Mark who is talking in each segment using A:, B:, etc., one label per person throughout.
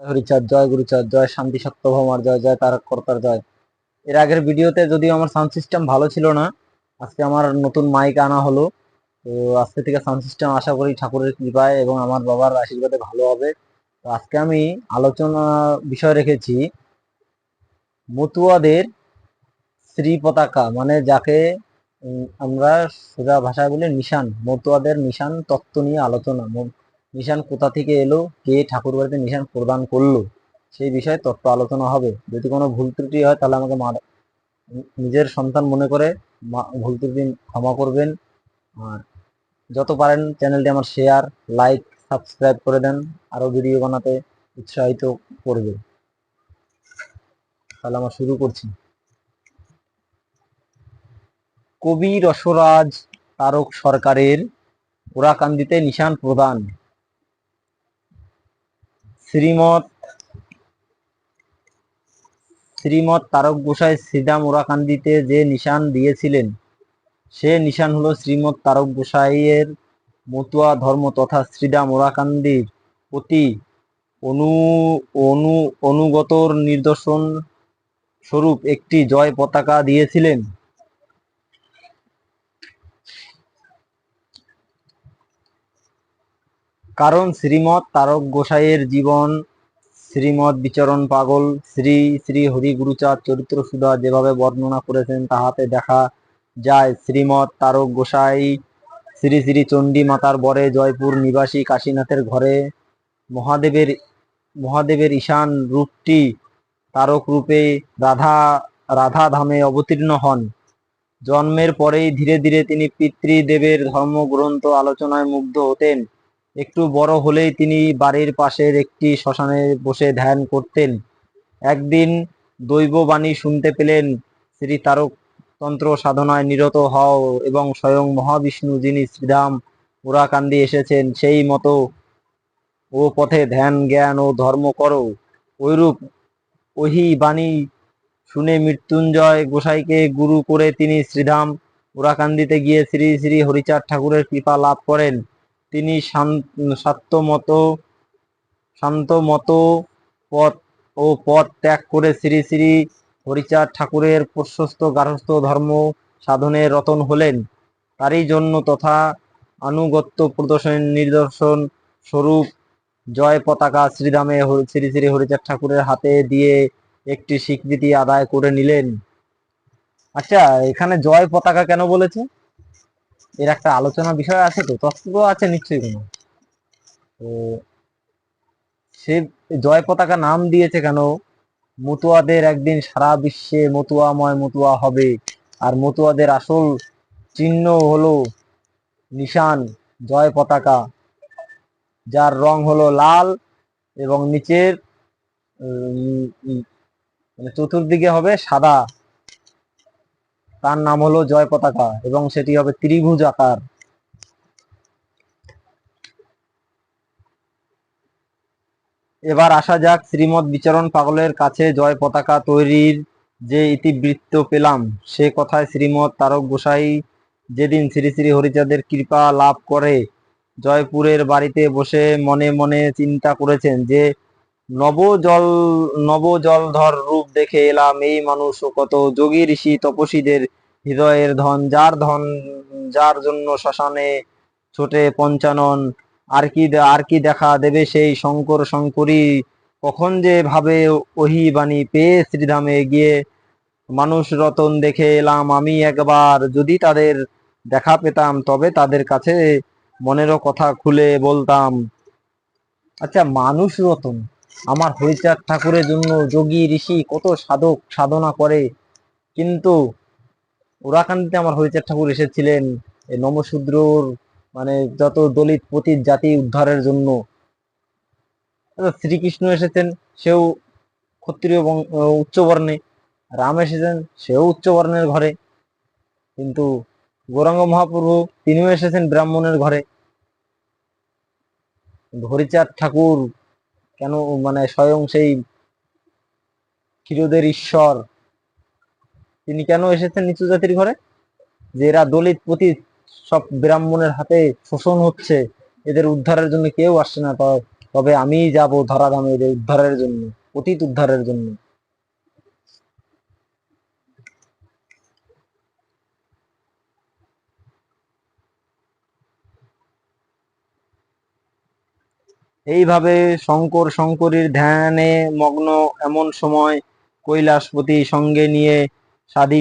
A: হরিচাঁদ জয় গুরুচাঁদ জয় শান্তি সত্য ভৌমার জয় জয় তারক কর্তার জয়। এর আগের ভিডিওতে যদিও আমার সাউন্ড সিস্টেম ভালো ছিল না, আজকে আমার নতুন মাইক আনা হলো। তো আজকে থেকে সাউন্ড সিস্টেম আশা করি ঠাকুরের কৃপায় এবং আমার বাবার আশীর্বাদে ভালো হবে। তো আজকে আমি আলোচনা বিষয় রেখেছি মতুয়াদের শ্রী পতাকা মানে যাকে আমরা সোজা ভাষায় বলি নিশান, মতুয়াদের নিশান তত্ত্ব নিয়ে আলোচনা। নিশান কোথা থেকে এলো? কে ঠাকুর বাড়িতে নিশান প্রদান করল? সেই বিষয়ে তত্ত্ব আলোচনা হবে। যদি কোনো ভুল ত্রুটি হয়, তাহলে আমাকে মা নিজের সন্তান মনে করে মা- ভুল ত্রুটি ক্ষমা করবেন। আর যত পারেন চ্যানেলটি আমার শেয়ার লাইক সাবস্ক্রাইব করে দেন। আরও ভিডিও বানাতে উৎসাহিত করবে। তাহলে আমরা শুরু করছি। কবি রসরাজ তারক সরকারের ওরাকান্দিতে নিশান প্রদান। শ্রীমৎ শ্রীমৎ তারক গোসাই শ্রীদাম ওরাকান্দিতে যে নিশান দিয়েছিলেন, সে নিশান হলো শ্রীমৎ তারক গোসাইয়ের মতুয়া ধর্ম তথা শ্রীদাম ওরাকান্দির প্রতি অনু অনু, অনুগতর নিদর্শন স্বরূপ একটি জয় পতাকা দিয়েছিলেন। কারণ শ্রীমৎ তারক গোসাইয়ের জীবন শ্রীমৎ বিচরণ পাগল। শ্রী শ্রী হরি গুরুচাঁদ চরিত্র সুধা যেভাবে বর্ণনা করেছেন, তাহাতে দেখা যায় শ্রীমৎ তারক গোসাই শ্রী শ্রী চণ্ডী মাতার বরে জয়পুর নিবাসী কাশীনাথের ঘরে মহাদেবের মহাদেবের ঈশান রূপটি তারক রূপে রাধা রাধা ধামে অবতীর্ণ হন। জন্মের পরেই ধীরে ধীরে তিনি পিতৃদেবের ধর্মগ্রন্থ আলোচনায় মুগ্ধ হতেন। একটু বড় হলেই তিনি বাড়ির পাশের একটি শ্মশানে বসে ধ্যান করতেন। একদিন দৈববাণী শুনতে পেলেন, শ্রী তারক তন্ত্র সাধনায় নিরত হও এবং স্বয়ং মহাবিষ্ণু যিনি শ্রীধাম ওরাকান্দি এসেছেন, সেই মতো ও পথে ধ্যান, জ্ঞান ও ধর্ম করো। ওইরূপ ওহি বাণী শুনে মৃত্যুঞ্জয় গোসাইকে গুরু করে তিনি শ্রীধাম ওরাকান্দিতে গিয়ে শ্রী শ্রী হরিচাঁদ ঠাকুরের কৃপা লাভ করেন। তিনি শান্তমত শান্তমত পথ ও পথ ত্যাগ করে শ্রী শ্রী হরিচাঁদ ঠাকুরের প্রশস্ত গার্হস্থ ধর্ম সাধনে রতন হলেন। তারই জন্য তথা আনুগত্য প্রদর্শন নিদর্শন স্বরূপ জয় পতাকা শ্রীধামে শ্রী শ্রী হরিচাঁদ ঠাকুরের হাতে দিয়ে একটি স্বীকৃতি আদায় করে নিলেন। আচ্ছা এখানে জয় পতাকা কেন বলেছে? এর একটা আলোচনা বিষয় আছে তো তত্ত্ব আছে নিশ্চয়ই কোনো। তো সে জয় পতাকা নাম দিয়েছে কেন? মতুয়াদের একদিন সারা বিশ্বে মতুয়াময় মতুয়া হবে, আর মতুয়াদের আসল চিহ্ন হলো নিশান জয় পতাকা, যার রং হলো লাল এবং নিচের মানে চতুর্দিকে হবে সাদা। তার নাম হলো জয় পতাকা এবং সেটি হবে ত্রিভুজ আকার। এবার আসা যাক শ্রীমৎ বিচরণ পাগলের কাছে জয় পতাকা তৈরির যে ইতিবৃত্ত পেলাম। সে কথায় শ্রীমৎ তারক গোসাই যেদিন শ্রী শ্রী হরিচাঁদের কৃপা লাভ করে, জয়পুরের বাড়িতে বসে মনে মনে চিন্তা করেছেন যে নব জল নব জলধর রূপ দেখে এলাম এই মানুষ কত যোগী ঋষি তপসীদের হৃদয়ের ধন, যার ধন, যার জন্য শ্মশানে ছোটে পঞ্চানন, আর কি আর কি দেখা দেবে সেই শঙ্কর শঙ্করী? কখন যে ভাবে ওহি বাণী পেয়ে শ্রীধামে গিয়ে মানুষ রতন দেখে এলাম আমি একবার। যদি তাদের দেখা পেতাম, তবে তাদের কাছে মনেরও কথা খুলে বলতাম। আচ্ছা মানুষ রতন? আমার হরিচাঁদ ঠাকুরের জন্য যোগী ঋষি কত সাধক সাধনা করে। কিন্তু ওরাকান্দিতে আমার হরিচাঁদ ঠাকুর এসেছিলেন এই নমশূদ্রর মানে যত দলিত পতিত জাতি উদ্ধারের জন্য। শ্রীকৃষ্ণ এসেছেন সেও ক্ষত্রিয় বং- আহ, উচ্চ বর্ণে রাম এসেছেন সেও উচ্চ বর্ণের ঘরে। কিন্তু গৌরাঙ্গ মহাপ্রভু তিনিও এসেছেন ব্রাহ্মণের ঘরে। হরিচাঁদ ঠাকুর কেন মানে স্বয়ং সেই ক্ষীরদের ঈশ্বর? তিনি কেন এসেছেন নিচু জাতির ঘরে? যে এরা দলিত প্রতি সব ব্রাহ্মণের হাতে শোষণ হচ্ছে, এদের উদ্ধারের জন্য কেউ আসছে না। তবে আমি যাব ধরাধামে এদের উদ্ধারের জন্য অতীত উদ্ধারের জন্য। এইভাবে শঙ্কর শঙ্করীর ধ্যানে মগ্ন এমন সময় কৈলাসপতি সঙ্গে নিয়ে সাধী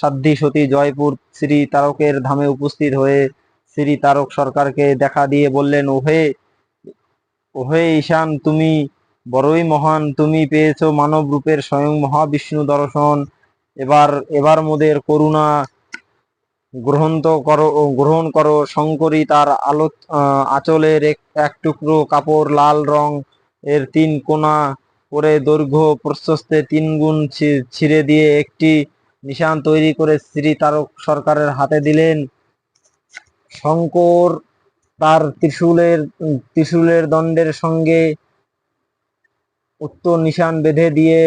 A: সাধ্বী সতী জয়পুর শ্রী তারকের ধামে উপস্থিত হয়ে শ্রী তারক সরকারকে দেখা দিয়ে বললেন, ওহে ওহে ঈশান, তুমি বড়ই মহান, তুমি পেয়েছ মানব রূপের স্বয়ং মহাবিষ্ণু দর্শন। এবার এবার মোদের করুণা গ্রহণ করো গ্রহণ করো। শঙ্করী তার আলো আঁচলের এক টুকরো কাপড়, লাল রং এর তিন কোনা করে দৈর্ঘ্য প্রশস্তে তিন গুণ ছিঁড়ে দিয়ে একটি নিশান তৈরি করে শ্রী তারক সরকারের হাতে দিলেন। শঙ্কর তার ত্রিশূলের ত্রিশূলের দণ্ডের সঙ্গে উত্তর নিশান বেঁধে দিয়ে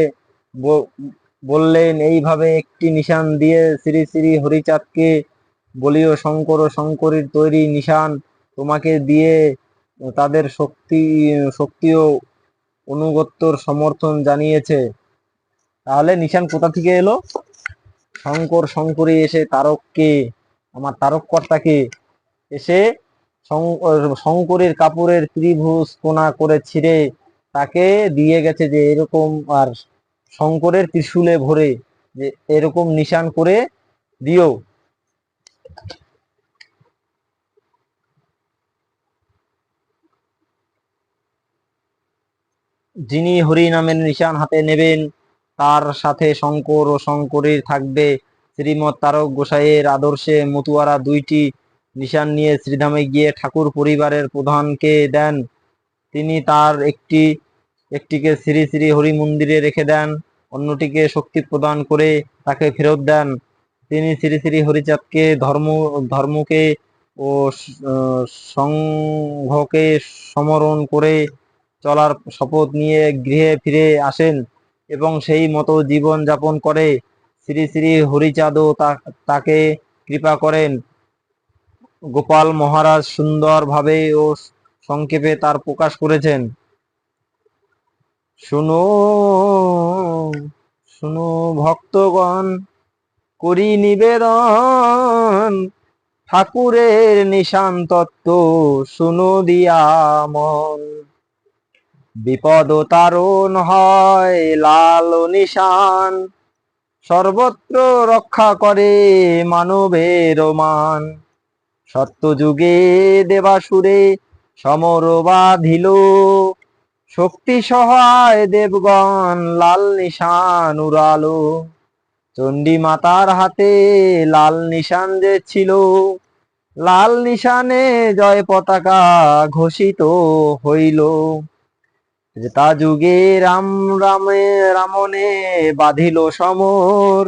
A: বললেন, এইভাবে একটি নিশান দিয়ে শ্রী শ্রী হরিচাঁদকে বলিও শঙ্কর, শঙ্করীর তৈরি নিশান তোমাকে দিয়ে তাদের শক্তি শক্তি ও অনুগত্যর সমর্থন জানিয়েছে। তাহলে নিশান কোথা থেকে এলো? শঙ্কর, শঙ্করী এসে তারককে, আমার তারক কর্তাকে এসে শঙ্করের কাপড়ের ত্রিভুজ কোনা করে ছিঁড়ে তাকে দিয়ে গেছে যে এরকম আর শঙ্করের ত্রিশুলে ভরে যে এরকম নিশান করে দিও। যিনি হরি নামের নিশান হাতে নেবেন, তার সাথে শঙ্কর ও শঙ্করীর থাকবে। শ্রীমৎ তারক গোসাইয়ের আদর্শে মতুয়ারা দুইটি নিশান নিয়ে শ্রীধামে গিয়ে ঠাকুর পরিবারের প্রধানকে দেন। তিনি তার একটি, একটিকে শ্রী শ্রী হরি মন্দিরে রেখে দেন, অন্যটিকে শক্তি প্রদান করে তাকে ফেরত দেন। তিনি শ্রী শ্রী হরিচাঁদকে ধর্ম, ধর্মকে ও সংঘকে সমরণ করে চলার শপথ নিয়ে গৃহে ফিরে আসেন এবং সেই মতো জীবন যাপন করে শ্রী শ্রী হরিচাঁদও তাকে কৃপা করেন। গোপাল মহারাজ সুন্দরভাবে ও সংক্ষেপে তার প্রকাশ করেছেন। শুনো শুনো ভক্তগণ করি নিবেদন। ঠাকুরের নিশান তত্ত্ব শুনো দিয়া মন। বিপদ তারণ হয় লাল নিশান। সর্বত্র রক্ষা করে মানবের মান। সত্যযুগে দেবাসুরে সমর বাঁধিল। শক্তি সহায় দেবগণ লাল নিশান উড়ালো। চণ্ডী মাতার হাতে লাল নিশান যে ছিল, লাল নিশানে জয় পতাকা ঘোষিত হইল। তা যুগে রাম রামে, রামনে বাঁধিল সমর।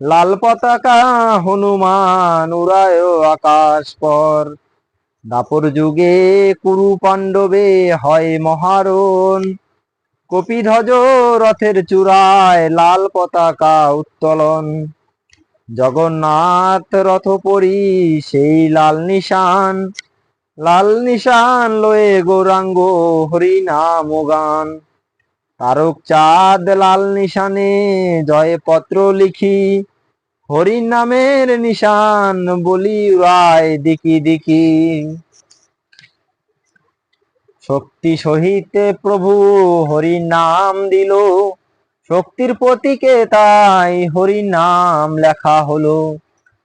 A: লাল পতাকা হনুমান উড়ায় আকাশ পর। দাপর যুগে কুরু পাণ্ডবে হয় মহারণ। কপিধ্বজ রথের চূড়ায় লাল পতাকা উত্তোলন। জগন্নাথ রথ পরি সেই লাল নিশান। লাল নিশান লয়ে গৌরাঙ্গ হরি নাম গান। তারক চাঁদ লাল নিশানে জয় পত্র লিখি। হরি নামের নিশান বলি রায় দিকি দিকি। শক্তি সহিতে প্রভু হরি নাম দিল। শক্তির প্রতীকে তাই হরি নাম লেখা হলো।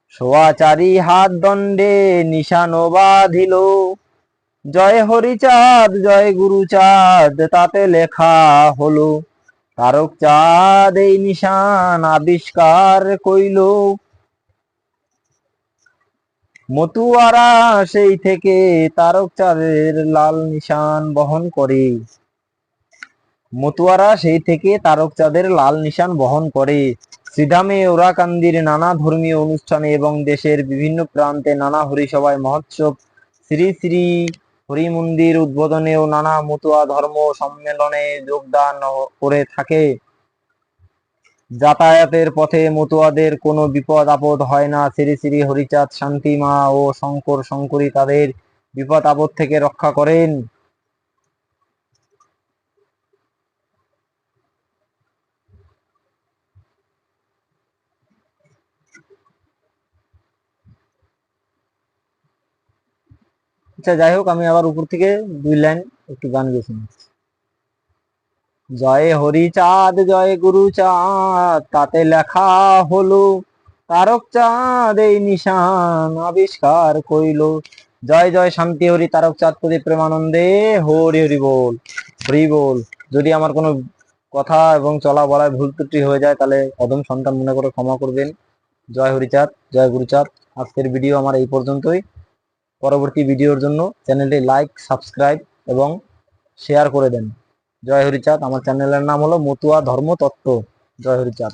A: সোয়াচারি হাত দণ্ডে নিশান বাঁধিল। জয় হরিচাঁদ, জয় গুরুচাঁদ তাতে লেখা হলো। তারক চাঁদ এই নিশান আবিষ্কার কইল। মতুয়ারা সেই থেকে তারক চাঁদের লাল নিশান বহন করে। মতুয়ারা সেই থেকে তারক চাঁদের লাল নিশান বহন করে। শ্রীধামে ওরাকান্দির নানা ধর্মীয় অনুষ্ঠানে এবং দেশের বিভিন্ন প্রান্তে নানা হরিসভায় মহোৎসব, শ্রী শ্রী হরি মন্দির উদ্বোধনে ও নানা মতুয়া ধর্ম সম্মেলনে যোগদান করে থাকে। যাতায়াতের পথে মতুয়াদের কোনো বিপদ আপদ হয় না। শ্রী শ্রী হরিচাঁদ শান্তিমা ও শঙ্কর শঙ্করী তাদের বিপদ আপদ থেকে রক্ষা করেন। আচ্ছা যাই হোক, আমি আবার উপর থেকে দুই লাইন একটু গান গেছিলাম জয় হরিচাঁদ, জয় গুরু চাঁদ তাতে লেখা হলো, তারক চাঁদ এই নিশান আবিষ্কার কইল জয় জয়, শান্তি হরি, তারক চাঁদ প্রতি প্রেমানন্দে, হরি হরি বল হরি বল। যদি আমার কোনো কথা এবং চলা বলায় ভুল ত্রুটি হয়ে যায়, তাহলে অদম সন্তান মনে করে ক্ষমা করবেন। জয় হরিচাঁদ, জয় গুরুচাঁদ। আজকের ভিডিও আমার এই পর্যন্তই। পরবর্তী ভিডিওর জন্য চ্যানেলটি লাইক, সাবস্ক্রাইব এবং শেয়ার করে দেন। জয় হরিচাঁদ। আমার চ্যানেলের নাম হলো মতুয়া ধর্মতত্ত্ব। জয় হরিচাঁদ।